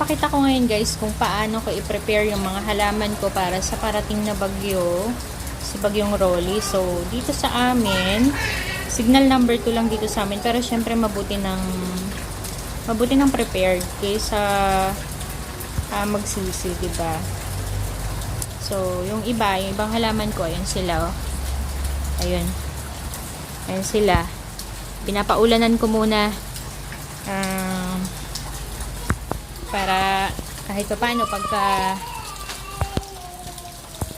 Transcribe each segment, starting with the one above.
Papakita ko ngayon guys kung paano ko i-prepare yung mga halaman ko para sa parating na bagyo. Si bagyong Rolly. So, dito sa amin, signal number 2 lang dito sa amin. Pero syempre mabuti ng mabuti ng prepared kaysa ah, magsisi, di ba? So, yung iba, yung ibang halaman ko, ayun sila, oh. Ayun. Ayun sila. Pinapaulanan ko muna. Um, para kahit pa paano pagka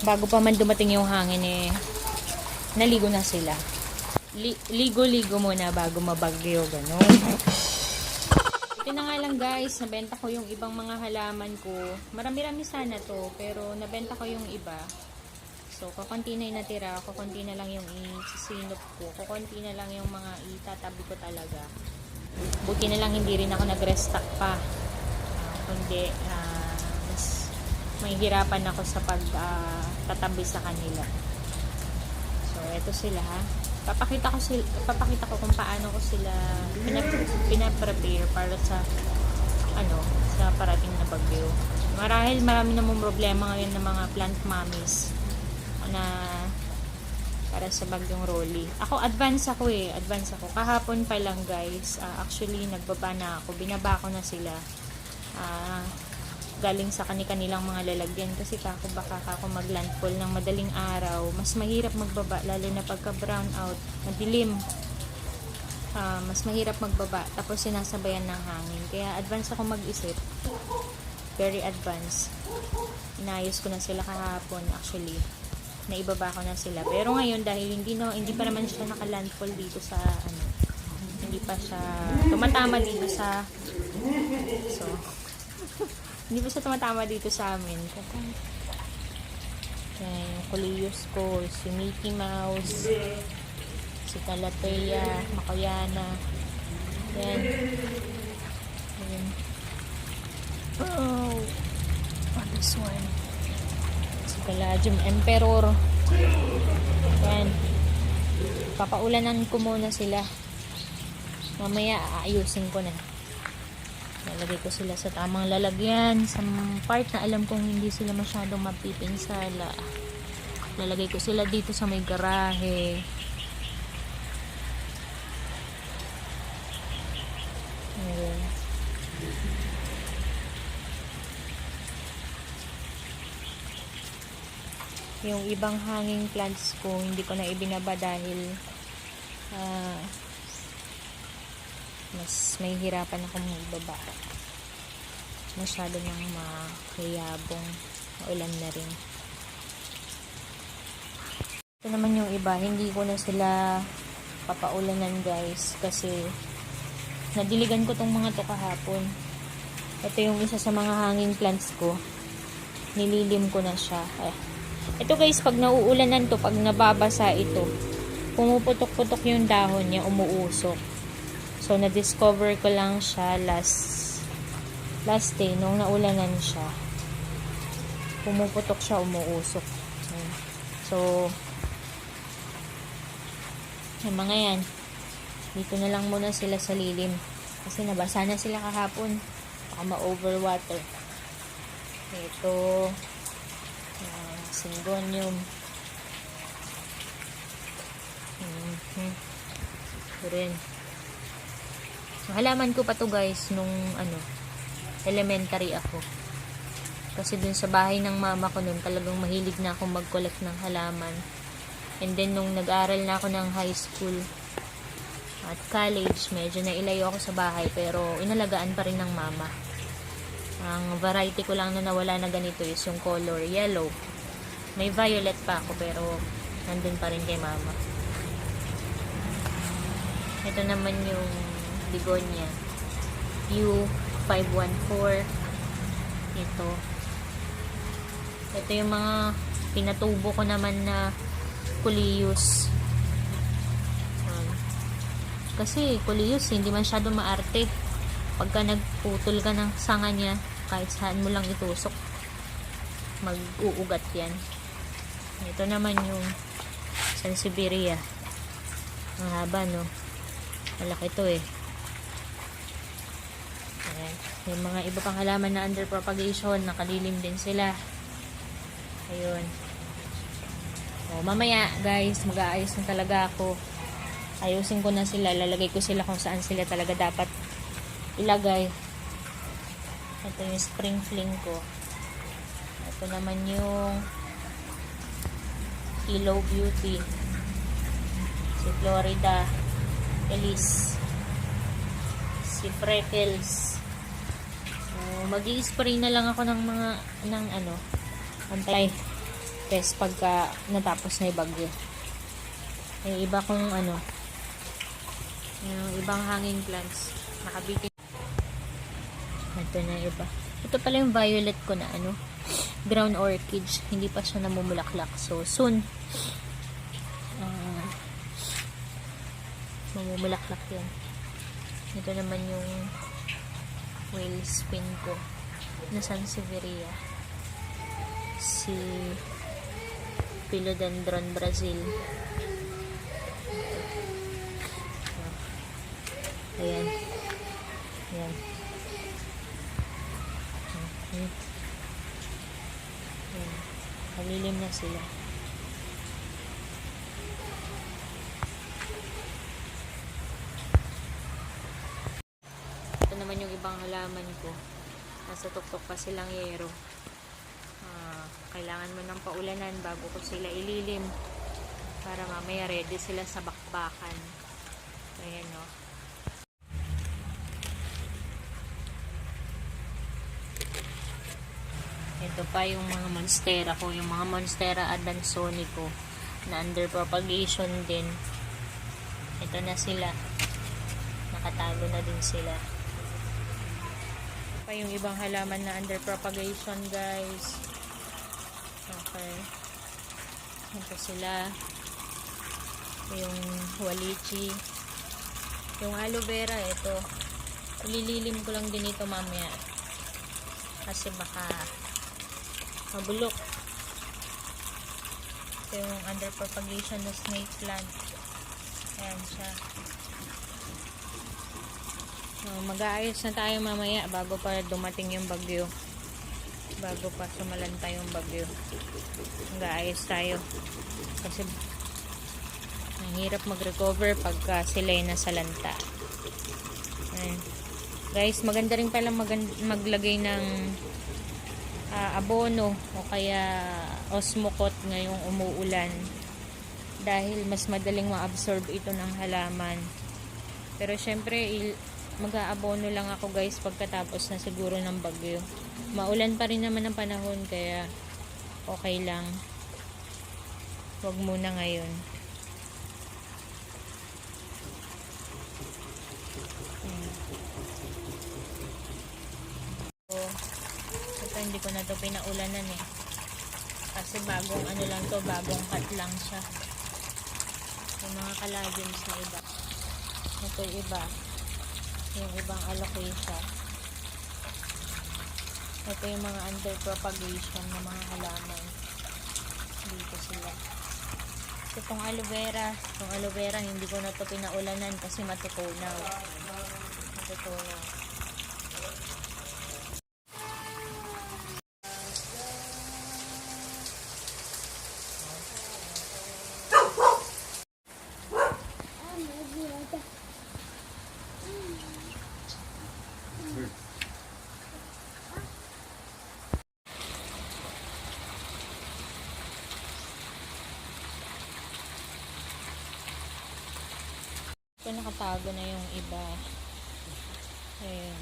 bago pa man dumating yung hangin eh naligo na sila. Li- ligo-ligo muna bago mabagyo, ganun. Ito na nga lang guys, nabenta ko yung ibang mga halaman ko. Marami-rami sana to, pero nabenta ko yung iba. So, kukunti na yung natira, kukunti na lang yung isisinop ko, kukunti na lang yung mga itatabi ko talaga. Buti na lang hindi rin ako nag-restock pa. Ah, kundi, ah, mas mahihirapan ako sa pag-tatabi sa kanila. So, eto sila ha. Papakita ko sila, papakita ko kung paano ko sila pinap- pinaprepare para sa ano, sa parating na bagyo. Marahil marami namang problema ngayon ng mga plant mommies na para sa bagyong Rolly. Ako, advance ako eh. Advance ako. Kahapon pa lang guys. ah, actually, nagbaba na ako. Binaba ko na sila. Ah, galing sa kani-kanilang mga lalagyan kasi kako baka ako maglandfall ng madaling araw mas mahirap magbaba lalo na pagka brown out madilim. Ah, mas mahirap magbaba tapos sinasabayan ng hangin. Kaya advance ako mag-isip. Very advanced inayos ko na sila kahapon actually. Naibaba ko na sila. Pero ngayon dahil hindi na hindi pa naman siya naka-landfall dito sa ano hindi pa siya tumatama dito sa so hindi pa siya tumatama dito sa amin. Yan yung ko si Mickey Mouse si Calatea Makoyana yan yan oh oh this one. Si Palladium Emperor. Yan papaulanan ko muna sila. Mamaya aayusin ko na lalagay ko sila sa tamang lalagyan. Sa part na alam kong hindi sila masyadong mapipinsala lalagay ko sila dito sa may garahe. Yung ibang hanging plants ko hindi ko na ibinaba dahil ah, mas may hirapan akong magbaba. Masyado nang makayabong ulan na rin. Ito naman yung iba hindi ko na sila papaulanan guys kasi nadiligan ko tong mga to kahapon. Ito yung isa sa mga hanging plants ko. Nililim ko na siya. Ay. ito guys pag nauulanan to pag nababasa ito pumuputok-putok yung dahon niya umuusok So, na-discover ko lang siya last last day, nung naulanan siya. Pumuputok siya, umuusok. So, yung mga yan, dito na lang muna sila sa lilim. Kasi nabasa na sila kahapon. Baka ma-overwater. Ito, uh, syngonium. Mm-hmm. Ito rin. Halaman ko pa to guys nung ano, elementary ako. Kasi dun sa bahay ng mama ko nun, talagang mahilig na akong mag-collect ng halaman. And then, nung nag-aral na ako ng high school at college, medyo nailayo ako sa bahay, pero inalagaan pa rin ng mama. Ang variety ko lang na nawala na ganito is yung color yellow. May violet pa ako, pero nandun pa rin kay mama. Ito naman yung begonia U514 ito. Ito yung mga pinatubo ko naman na kulius kasi kulius hindi masyado maarte. Pagka nagputol ka ng sanga niya kahit saan mo lang itusok mag-uugat yan. Ito naman yung Sansevieria ang haba no? Malaki to eh Yung mga iba pang halaman na under propagation, nakalilim din sila. Ayun. O, mamaya, guys, mag-aayos na talaga ako. Ayusin ko na sila. Lalagay ko sila kung saan sila talaga dapat ilagay. Ito yung spring fling ko. Ito naman yung Hello Beauty. Si Florida. Elise. Si Freckles. So, mag spray na lang ako ng mga, ng ano, antay test pagka natapos na yung bagyo. Yung iba kong ano, yung ibang hanging plants, nakabitin. Ito na iba. Ito pala yung violet ko na ano, ground orchids. Hindi pa siya namumulaklak. So, soon, ah, mamumulaklak yan. Ito naman yung whale spin ko na Sansevieria. Si Philodendron Brazil. Ayan. Ayan. Okay. Ayan. Malilim na sila. Ito naman yung ibang ko. Nasa tuktok pa silang yero. Ah, kailangan mo ng paulanan bago ko sila ililim para mamaya ready sila sa bakbakan. Ayan o. Ito pa yung mga monstera ko, yung mga monstera adansoni ko na under propagation din. Ito na sila. Nakatago na din sila. Pa yung ibang halaman na under propagation, guys. Okay. Ito sila. Yung walichi. Yung aloe vera, ito. Ilililim ko lang din ito mamaya. Kasi baka mabulok. Ito yung under propagation na snake plant. Ayan siya. So, mag-aayos na tayo mamaya bago pa dumating yung bagyo. Bago pa sumalanta yung bagyo. Mag-aayos tayo. Kasi ang mag-recover pagka sila ay nasa lanta. Ayan. Guys, maganda rin pala magan- maglagay ng ah, abono o kaya osmocot ngayong umuulan dahil mas madaling ma-absorb ito ng halaman. Pero syempre, mag-aabono lang ako guys pagkatapos na siguro ng bagyo. Maulan pa rin naman ang panahon kaya okay lang. Huwag muna ngayon. So, ito hindi ko na to pinaulanan eh. Kasi bagong ano lang to, bagong cut lang siya. Yung mga collagens na iba. Ito iba. Yung ibang alocasia. Ito yung mga under propagation ng mga halaman. Dito sila. Ito pong aloe vera. Itong aloe vera, hindi ko na to pinaulanan kasi matutunaw. Matutunaw. Nakatago na yung iba. Ayan.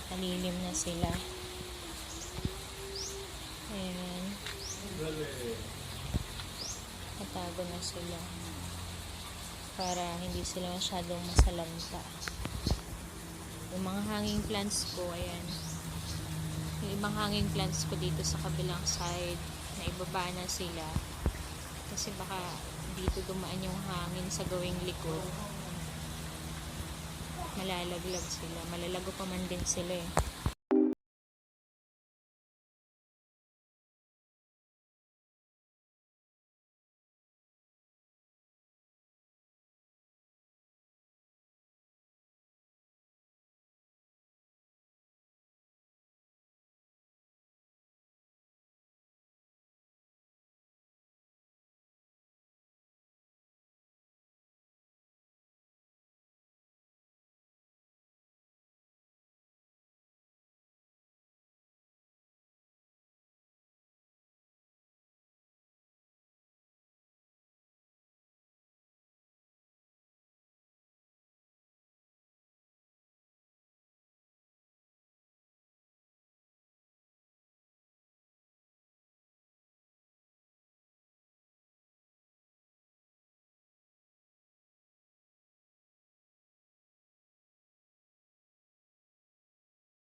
Nakalilim na sila. Ayan. Nakatago na sila. Para hindi sila masyadong masalanta. Yung mga hanging plants ko, ayan. Yung ibang hanging plants ko dito sa kabilang side, na ibaba na sila. Kasi baka dito dumaan yung hangin sa gawing likod. Malalaglag sila. Malalago pa man din sila eh.